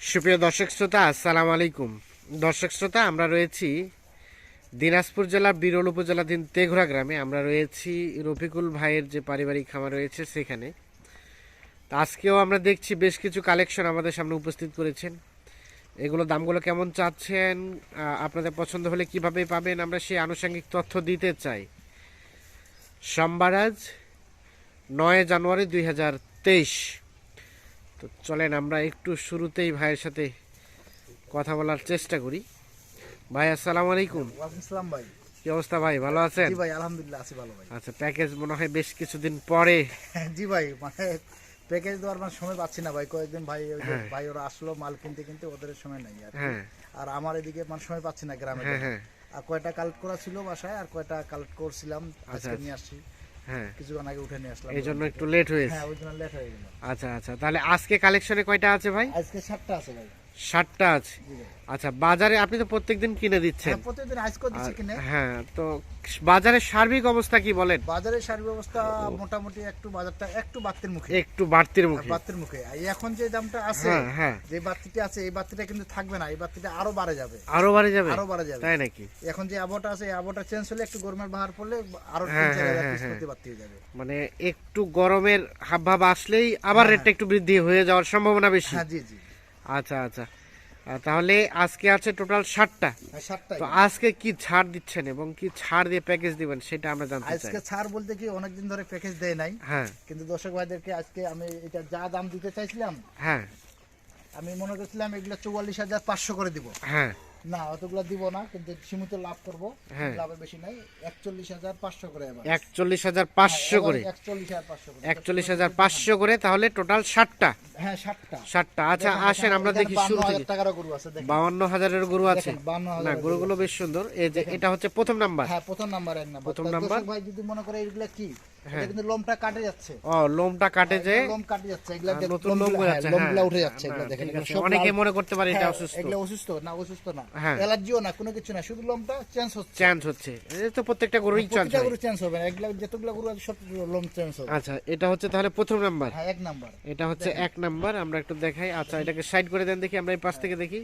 সুপ্রিয় দর্শক শ্রোতা, আসসালামু আলাইকুম। দর্শক শ্রোতা, আমরা রয়েছি দিনাজপুর জেলার বিরল উপজেলাধীন তেঘরা গ্রামে। আমরা রয়েছি রফিকুল ভাইয়ের যে পারিবারিক খামার রয়েছে সেখানে। আজকেও আমরা দেখছি বেশ কিছু কালেকশন আমাদের সামনে উপস্থিত করেছেন। এগুলো দামগুলো কেমন চাচ্ছেন? আপনাদের পছন্দ হলে কীভাবে পাবেন? আমরা সেই আনুষঙ্গিক তথ্য দিতে চাই। সোমবার আজ নয় জানুয়ারি দুই হাজার তেইশ। তো চলেন আমরা একটু শুরুতেই ভাইয়ের সাথে কথা বলার চেষ্টা করি। ভাই আসসালামু আলাইকুম। ভাই। কি অবস্থা ভাই? ভালো আছেন? জি ভাই আলহামদুলিল্লাহ আছি ভালো ভাই। আচ্ছা প্যাকেজ মনে হয় বেশ কিছুদিন পরে। জি ভাই মানে প্যাকেজ দেওয়ার মানে সময় পাচ্ছি না ভাই। কয়েকদিন ভাই ওই যে হ্যাঁ। ভাই ওরা আসলো মাল কিনতে কিনতে ওদের সময় নাই আর হ্যাঁ। আর আমার এদিকে মানে সময় পাচ্ছি না গ্রামে হ্যাঁ আর কয়টা কালেক্ট করা ছিল বাসায় আর কয়টা কালেক্ট করছিলাম আজকে আচ্ছা। নিয়ে আসছি। হ্যাঁ। কিছুক্ষণ আগে উঠে নিয়ে আসলাম। এই জন্য একটু লেট হয়েছে। হ্যাঁ ওই জন্য লেট হয়ে গেল। আচ্ছা আচ্ছা। তাহলে আজকে কালেকশনে কয়টা আছে ভাই? আজকে সাতটা আছে ভাই। ষাটটা আছে। আচ্ছা বাজারে আপনি তো প্রত্যেকদিন কিনে দিচ্ছেন। হ্যাঁ, প্রতিদিন আজকে দিচ্ছি কিনে। হ্যাঁ তো বাজারের সার্বিক অবস্থা কি বলেন? বাজারের সার ব্যবস্থা মোটামুটি একটু বাজারটা একটু বাড়তির মুখে। একটু বাড়তির মুখে। বাড়তির মুখে। এখন যে দামটা আছে হ্যাঁ হ্যাঁ। যে বাতিটা আছে এই বাতিটা কিন্তু থাকবে না এই বাতিটা আরও বাড়ে যাবে। আরও বাড়ে যাবে? আরও বাড়ে যাবে। তাই নাকি? এখন যে আবহাওয়াটা আছে এই আবহাওয়াটা চেঞ্জ হলে একটু গরমের বাহার পড়লে আরও হ্যাঁ, হ্যাঁ, হ্যাঁ। বাড়তি হয়ে যাবে। মানে একটু গরমের হাব ভাব আসলেই আবার হ্যাঁ, রেটটা একটু বৃদ্ধি হয়ে যাওয়ার সম্ভাবনা বেশি। হ্যাঁ জি জি। আচ্ছা আচ্ছা। তাহলে আজকে আছে টোটাল ষাটটা। হ্যাঁ, তো আজকে কি ছাড় দিচ্ছেন এবং কি ছাড় দিয়ে প্যাকেজ দিবেন সেটা আমরা জানতে চাই। আজকে ছাড় বলতে কি অনেকদিন ধরে প্যাকেজ দেয় নাই। হ্যাঁ। কিন্তু দর্শক ভাইদেরকে আজকে আমি এটা যা দাম দিতে চাইছিলাম হ্যাঁ। আমি মনে করছিলাম এগুলো চুয়াল্লিশ হাজার পাঁচশো করে দিব। হ্যাঁ। না অতগুলো দিব না কিন্তু সীমিত লাভ করব। হ্যাঁ। লাভের বেশি নাই একচল্লিশ হাজার পাঁচশো করে এবার একচল্লিশ হাজার পাঁচশো করে। একচল্লিশ হাজার পাঁচশো করে। একচল্লিশ হাজার পাঁচশো করে তাহলে টোটাল ষাটটা। হ্যাঁ ষাটটা। ষাটটা। আচ্ছা আসেন আমরা দেখি শুরু থেকে। টাকারও গরু আছে দেখেন। বাউন্ন হাজারের গরু আছে। দেখেন, 52 না গরুগুলো বেশ সুন্দর। এই যে এটা হচ্ছে প্রথম নাম্বার। হ্যাঁ প্রথম নাম্বার এক নাম্বার। প্রথম নাম্বার? ভাই যদি মনে করে এগুলা কি? হ্যাঁ। এটা কিন্তু লোমটা কাটে যাচ্ছে। ও লোমটা কাটে যে লোম কাটে যাচ্ছে এগুলা নতুন লোম হ্যাঁ, লোমগুলা হ্যাঁ। উঠে যাচ্ছে এগুলা দেখেন ঠিক এগুলা আছে। সব অনেকে মনে করতে পারে এটা হ্যাঁ, অসুস্থ। এগুলা অসুস্থ না অসুস্থ না। হ্যাঁ। অ্যালার্জিও না কোনো কিছু না শুধু লোমটা চেঞ্জ হচ্ছে। তো প্রত্যেকটা গরু চেঞ্জ হবে না এগুলা যতগুলা গরু আছে সব লোম চেঞ্জ হবে। আচ্ছা এটা হচ্ছে তাহলে প্রথম নাম্বার। হ্যাঁ এক নাম্বার। এটা হচ্ছে এক নাম্বার আমরা একটু দেখাই। আচ্ছা এটাকে সাইড করে দেন দেখি আমরা এই পাশ থেকে দেখি।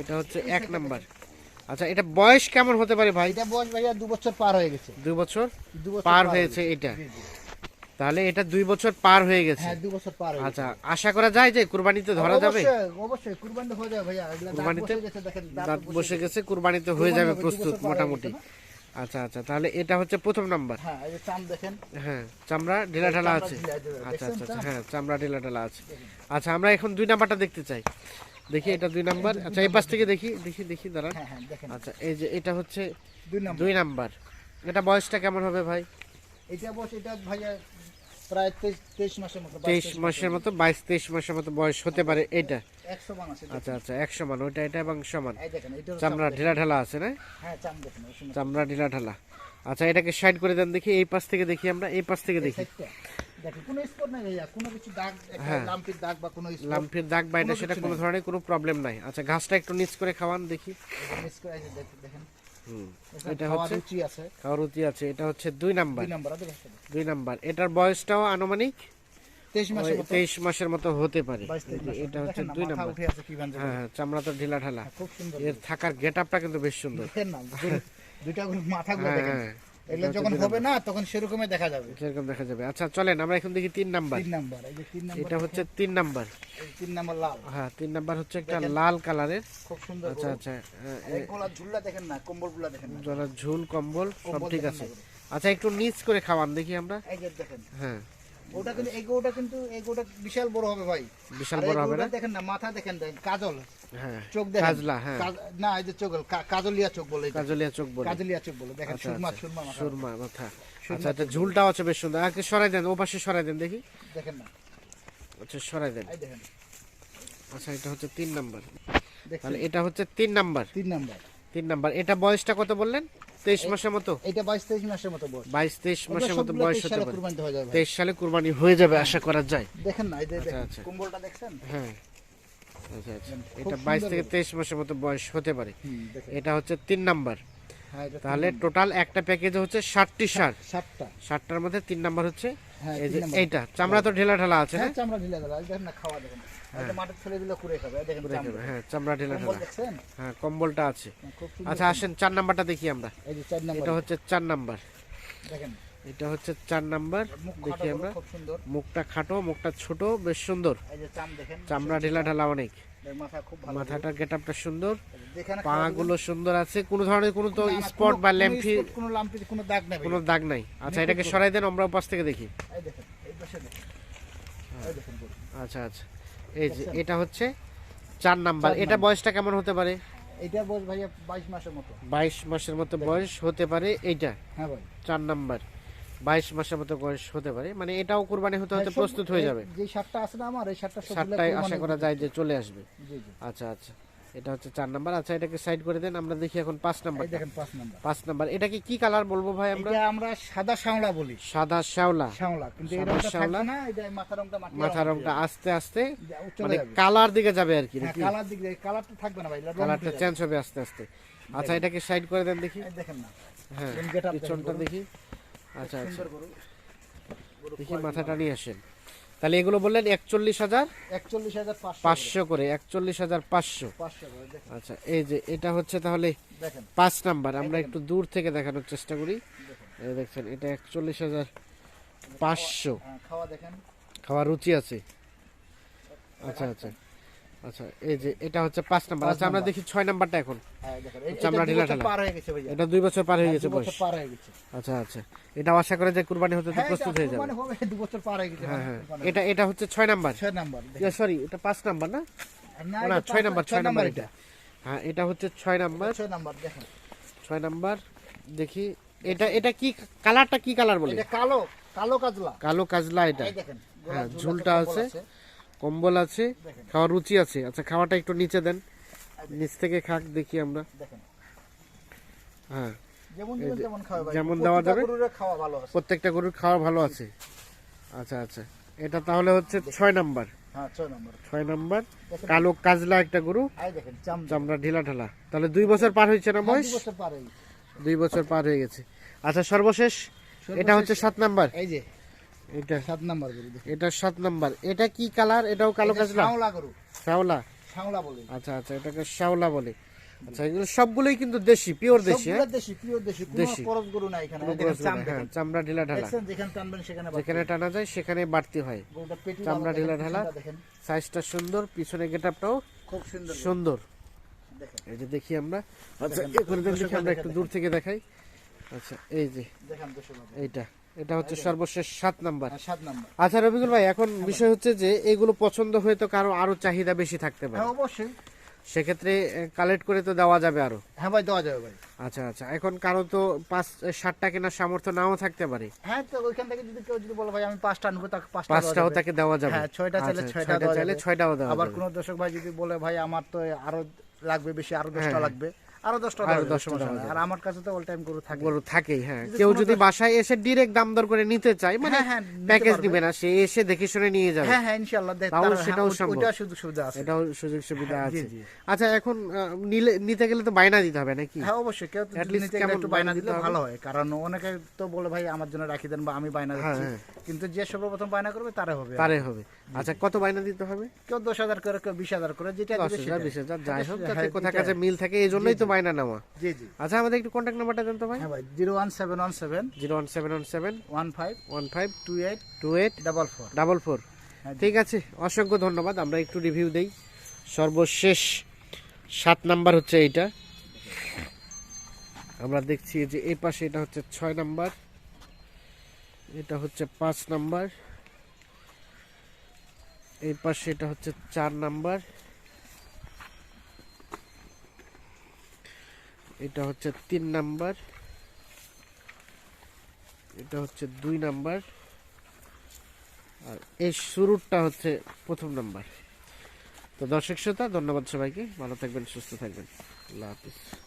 এটা হচ্ছে এক নাম্বার। আচ্ছা এটা বয়স কেমন হতে পারে ভাই? এটা বয়স ভাইয়া দু বছর পার হয়ে গেছে। দুই বছর দু বছর পার হয়েছে এটা। তাহলে এটা দুই বছর পার হয়ে গেছে? হ্যাঁ দু বছর পার হয়ে গেছে। আচ্ছা আশা করা যায় যে কুরবানিতে ধরা যাবে? অবশ্যই, অবশ্যই কুরবানি হয়ে যাবে ভাইয়া। কুরবানিতে? বসে গেছে দেখেন দাঁত বসে গেছে। কুরবানিতে হয়ে যাবে প্রস্তুত মোটামুটি। আচ্ছা আচ্ছা তাহলে এটা হচ্ছে প্রথম নাম্বার। হ্যাঁ এই যে চাম দেখেন। হ্যাঁ চামড়া ঢিলা ঢালা আছে। আচ্ছা আচ্ছা আচ্ছা হ্যাঁ চামড়া ঢিলা ঢালা আছে। আচ্ছা আমরা এখন দুই নাম্বারটা দেখতে চাই। দেখি এটা দুই নাম্বার। আচ্ছা এই পাশ থেকে দেখি দেখি দেখি দাঁড়ান। হ্যাঁ হ্যাঁ দেখেন। আচ্ছা এই যে এটা হচ্ছে দুই নম্বর। দুই নাম্বার। এটা বয়সটা কেমন হবে ভাই? এটা বস এটা ভাইয়া প্রায় তেইশ মাসের মতো বাইশ, তেইশ মাসের মতো বাইশ তেইশ মাসের মতো বয়স হতে পারে এটা। মান আচ্ছা আচ্ছা এক সমান ওইটা এটা এবং সমান এই দেখেন এটা চামড়া ঢিলা ঢালা আছে না? হ্যাঁ চামড়া ঢিলা ঢালা। আচ্ছা এটাকে সাইড করে দেন দেখি এই পাশ থেকে দেখি আমরা এই পাশ থেকে দেখি। দেখেন কোনো স্পট নাই ভাইয়া কোনো কিছু দাগ হ্যাঁ। লাম্পির দাগ বা কোনো স্পট দাগ বা এটা সেটা কোনো ধরনের কোনো প্রবলেম নাই। আচ্ছা ঘাসটা একটু নিচ করে খাওয়ান দেখি। মিস করে এই যে দেখ- দেখেন। এটা হচ্ছে খাওয়ার রুচি আছে এটা হচ্ছে দুই নাম্বার। দুই নাম্বার আছে দেখেন। দুই নাম্বার। এটার বয়সটাও আনুমানিক তেইশ মাসের মতো। হতে পারে। এটা হচ্ছে দুই নাম্বার। হ্যাঁ হ্যাঁ চামড়া তো ঢিলা। ঢালা এর থাকার গেট আপটা কিন্তু বেশ সুন্দর। দুইটা হ্যাঁ। এগুলো যখন হবে না তখন সেরকমই দেখা যাবে। সেরকম দেখা যাবে। আচ্ছা চলেন আমরা এখন দেখি তিন নাম্বার। তিন নাম্বার এই যে তিন নাম্বার এটা হচ্ছে তিন নাম্বার। তিন নাম্বার লাল। হ্যাঁ তিন নাম্বার হচ্ছে একটা লাল কালারের। খুব সুন্দর আচ্ছা আচ্ছা এই ঝুলটা দেখেন না কম্বলগুলা দেখেন না। যারা ঝুল কম্বল সব ঠিক আছে। আচ্ছা একটু নিচ করে খাওয়ান দেখি আমরা। এই যে দেখেন। হ্যাঁ। ওটা কিন্তু এই গরুটা কিন্তু এই গরুটা বিশাল বড় হবে ভাই। বিশাল বড় হবে না? দেখেন না মাথা দেখেন দেখেন কাজল। চোখ দেখেন? কাজলা হ্যাঁ। না এই যে চোখ কাজলিয়া চোখ বলে এটা। কাজলিয়া চোখ বলে। কাজলিয়া চোখ বলে। দেখেন আচ্ছা, সুরমা আচ্ছা। সুরমা সুরমা মাথা। আচ্ছা আচ্ছা ঝুলটাও আছে বেশ সুন্দর। আগে সরাই দেন ও পাশে সরাই দেন দেখি। দেখেন না। আচ্ছা সরাই দেন। দেখেন। আচ্ছা এটা হচ্ছে তিন নাম্বার। তাহলে এটা হচ্ছে তিন নাম্বার। তিন নাম্বার। তিন নাম্বার। এটা বয়সটা কত বললেন? তেইশ মাসের মতো? এটা বাইশ তেইশ মাসের মতো বয়স। বাইশ তেইশ মাসের মতো বয়স হতে সালে পারে। হয়ে। তেইশ সালে কুরবানি হয়ে যাবে আশা করা যায়। দেখেন না এই যে আচ্ছা। কম্বলটা দেখছেন? হ্যাঁ। এটা সুন্দর বাইশ থেকে। তেইশ মাসের মতো বয়স হতে পারে। এটা হচ্ছে তিন নাম্বার। হ্যাঁ তাহলে টোটাল একটা প্যাকেজে হচ্ছে ষাটটি সার। সাতটা ষাটটার মধ্যে তিন নাম্বার হচ্ছে হ্যাঁ। এইটা। চামড়া তো ঢেলা ঢালা আছে হ্যাঁ চামড়া ঢিলে দেবে দেখেন না খাওয়া দেখেন। হ্যাঁ। ঢেলা ঢালা। হ্যাঁ কম্বলটা আছে। আচ্ছা আসেন চার নাম্বারটা দেখি আমরা। এটা হচ্ছে চার নাম্বার। দেখেন এটা হচ্ছে চার নাম্বার দেখি আমরা। মুখটা খাটো মুখটা ছোট বেশ সুন্দর। চামড়া ঢেলা ঢালা অনেক। এর গেট গেটআপটা সুন্দর। দেখেন পাগুলো সুন্দর আছে। কোনো ধরনের কোনো তো স্পট বা ল্যাম্পি কোনো লাম্পি কোনো দাগ নেই কোনো দাগ নাই। আচ্ছা এটাকে সরাই দেন আমরা পাশ থেকে দেখি। আচ্ছা আচ্ছা। এই যে এটা হচ্ছে চার নাম্বার। এটা বয়সটা কেমন হতে পারে? এইটা বয়স ভাইয়া বাইশ মাসের মতো। বাইশ মাসের মতো বয়স হতে পারে এইটা। হ্যাঁ ভাই। চার নাম্বার। বাইশ মাসের মতো বয়স হতে পারে। মানে এটাও কোরবানি হতে হতে হ্যাঁ, প্রস্তুত হয়ে যাবে। যে শার্টটা আছে না আমার এই শার্টটা সবগুলো আশা করা যায় যে চলে আসবে। আচ্ছা আচ্ছা। এটা হচ্ছে চার নাম্বার। আচ্ছা এটাকে সাইড করে দেন আমরা দেখি এখন পাঁচ নাম্বার। দেখেন পাঁচ নাম্বার। পাঁচ নাম্বার। এটাকে কি কালার বলব ভাই আমরা? এটা আমরা সাদা শ্যাওলা বলি। সাদা শ্যাওলা। শ্যাওলা কিন্তু রংটা শ্যাওলা। না এটা মাথা রংটা মাটি মাথা রংটা আস্তে আস্তে মানে কালার দিকে যাবে আর কি হ্যাঁ কালার দিক কালারটা থাকবে না ভাই কালারটা চেঞ্জ হবে আস্তে আস্তে। আচ্ছা এটাকে সাইড করে দেন দেখি। দেখেন না। হ্যাঁ পিছনটা দেখি। আচ্ছা আচ্ছা। দেখি মাথাটা নিয়ে আসেন। তাহলে এগুলো বললেন একচল্লিশ হাজার? একচল্লিশ হাজার পাঁচশো করে। একচল্লিশ হাজার পাঁচশো। আচ্ছা এই যে এটা হচ্ছে তাহলে পাঁচ নাম্বার আমরা একটু দূর থেকে দেখানোর চেষ্টা করি। দেখছেন এটা একচল্লিশ হাজার পাঁচশো। হ্যাঁ, খাওয়া দেখেন। রুচি আছে। আচ্ছা আচ্ছা। আচ্ছা এই যে এটা হচ্ছে পাঁচ নাম্বার। আচ্ছা আমরা দেখি ছয় নাম্বারটা এখন। হ্যাঁ চামড়া এটা ঢিলা পার হয়ে গেছে এটা দুই বছর পার হয়ে গেছে বয়স। পার হয়ে গেছে। আচ্ছা আচ্ছা। এটা আশা করে যে কুরবানি হতে তো হ্যাঁ, প্রস্তুত হয়ে যাবে। মানে হবে দু বছর পার হয়ে গেছে হ্যাঁ হ্যাঁ। মানে এটা এটা হচ্ছে ছয় নাম্বার। ছয় নাম্বার সরি এটা পাঁচ নাম্বার না? না, না ছয় নাম্বার ছয় ছয় নাম্বার এটা। এটা। হ্যাঁ এটা হচ্ছে ছয় নাম্বার। ছয় নাম্বার দেখেন। ছয় নাম্বার দেখি। এটা এটা কি কালারটা কি কালার বলে? এটা কালো কালো কাজলা। কালো কাজলা এটা। দেখেন হ্যাঁ, ঝুলটা আছে। কম্বল আছে খাওয়ার রুচি আছে। আচ্ছা খাওয়াটা একটু নিচে দেন। নিচ থেকে খাক দেখি আমরা। হ্যাঁ। যেমন দেওয়া যাবে। প্রত্যেকটা গরুর খাওয়া ভালো আছে। আচ্ছা আচ্ছা। এটা তাহলে হচ্ছে ছয় নাম্বার। হ্যাঁ ছয় নাম্বার। ছয় কালো কাজলা একটা গরু। চামড়া। ঢিলা ঢালা। তাহলে দুই বছর পার হয়েছে না হ্যাঁ, বয়স। দুই বছর পার হয়ে গেছে। আচ্ছা সর্বশেষ এটা হচ্ছে সাত নাম্বার। এই যে এটা সাত নাম্বার গরু এটা সাত নাম্বার। এটা কি কালার? এটাও কালো কাজলা শ্যাওলা গরু। শ্যাওলা? শ্যাওলা বলে। আচ্ছা আচ্ছা এটাকে শ্যাওলা বলে। আচ্ছা এগুলো সবগুলোই কিন্তু দেশি পিওর দেশি হ্যাঁ? সবগুলো দেশি পিওর দেশি। কোনো। পরশ গরু নাই এখানে। হ্যাঁ চামড়া ঢিলা ঢালা। যেখানে টানবেন সেখানে যেখানে টানা যায় সেখানে বাড়তি হয়। চামড়া ঢিলা ঢালা। সাইজটা সুন্দর পিছনে গেটআপটাও খুব সুন্দর। সুন্দর। দেখেন। এই যে দেখি আমরা। আচ্ছা এখানে দেখি আমরা একটু দূর থেকে দেখাই। আচ্ছা এই যে। এইটা। এটা হচ্ছে সর্বশেষ সাত নাম্বার। হ্যাঁ, আচ্ছা রবিকুল ভাই এখন বিষয় হচ্ছে যে এগুলো পছন্দ হয়ে তো কারও আরও চাহিদা বেশি থাকতে পারে। হ্যাঁ অবশ্যই। সেক্ষেত্রে কালেক্ট করে তো দেওয়া যাবে আরও। হ্যাঁ ভাই দেওয়া যাবে ভাই। আচ্ছা আচ্ছা এখন কারও তো পাঁচ ষাটটা কেনার সামর্থ্য নাও থাকতে পারে। হ্যাঁ তো ওইখান থেকে যদি কেউ যদি বলে ভাই আমি পাঁচটা আনব তাকে পাঁচটা পাঁচটাও তাকে দেওয়া যাবে। হ্যাঁ ছয়টা চাইলে আচ্ছা, ছয়টা চাইলে যাবে। ছয়টাও দেওয়া আবার কোনো দর্শক ভাই যদি বলে ভাই আমার তো আরও লাগবে বেশি আরও দশটা হ্যাঁ। লাগবে। আরও দশটা আরও দশটা সমস্যা দেওয়া নাই। যাবে। আর আমার কাছে তো অল টাইম গরু থাকে গরু থাকেই হ্যাঁ। কেউ যদি বাসায় এসে ডিরেক্ট দাম দর করে নিতে চায় মানে নিতে প্যাকেজ দিবে না সে এসে দেখে শুনে নিয়ে যাবে। হ্যাঁ হ্যাঁ ইনশাআল্লাহ তাও সেটাও সম্ভব। ওইটা সুবিধা আছে। এটাও সুযোগ সুবিধা আছে। আচ্ছা এখন নিলে নিতে গেলে তো বাইনা দিতে হবে নাকি? হ্যাঁ অবশ্যই। কেউ নিতে গেলে একটু দিলে ভালো হয়। কারণ অনেকে তো বলে ভাই আমার জন্য রাখি দেন বা আমি বাইনা হ্যাঁ, দিচ্ছি। হ্যাঁ। কিন্তু যে সর্বপ্রথম বায়না করবে তারে হবে তারে হবে। আচ্ছা কত বায়না দিতে হবে? কেউ দশ হাজার করে কেউ বিশ হাজার করে যেটা দিবে হাজার বিশ হাজার যাই হোক যাতে কোথা কাছে মিল থাকে এই জন্যই তো বাইনা নেওয়া জি জি। আচ্ছা আমাদের একটু কন্ট্যাক্ট নাম্বারটা দেন তো ভাই। হ্যাঁ ভাই zero one seven one seven zero one seven one seven one five one five two eight two eight double four. Double four. হ্যাঁ, ঠিক আছে অসংখ্য ধন্যবাদ। আমরা একটু রিভিউ দেই। সর্বশেষ সাত নাম্বার হচ্ছে এইটা। আমরা দেখছি যে এই পাশে এটা হচ্ছে ছয় নাম্বার এটা হচ্ছে পাঁচ নাম্বার এই পাশে এটা হচ্ছে চার নাম্বার। এটা হচ্ছে তিন নাম্বার। এটা হচ্ছে দুই নাম্বার। আর এই শুরুটা হচ্ছে প্রথম নাম্বার। তো দর্শক শ্রোতা, ধন্যবাদ সবাইকে। ভালো থাকবেন, সুস্থ থাকবেন। আল্লাহ হাফিজ।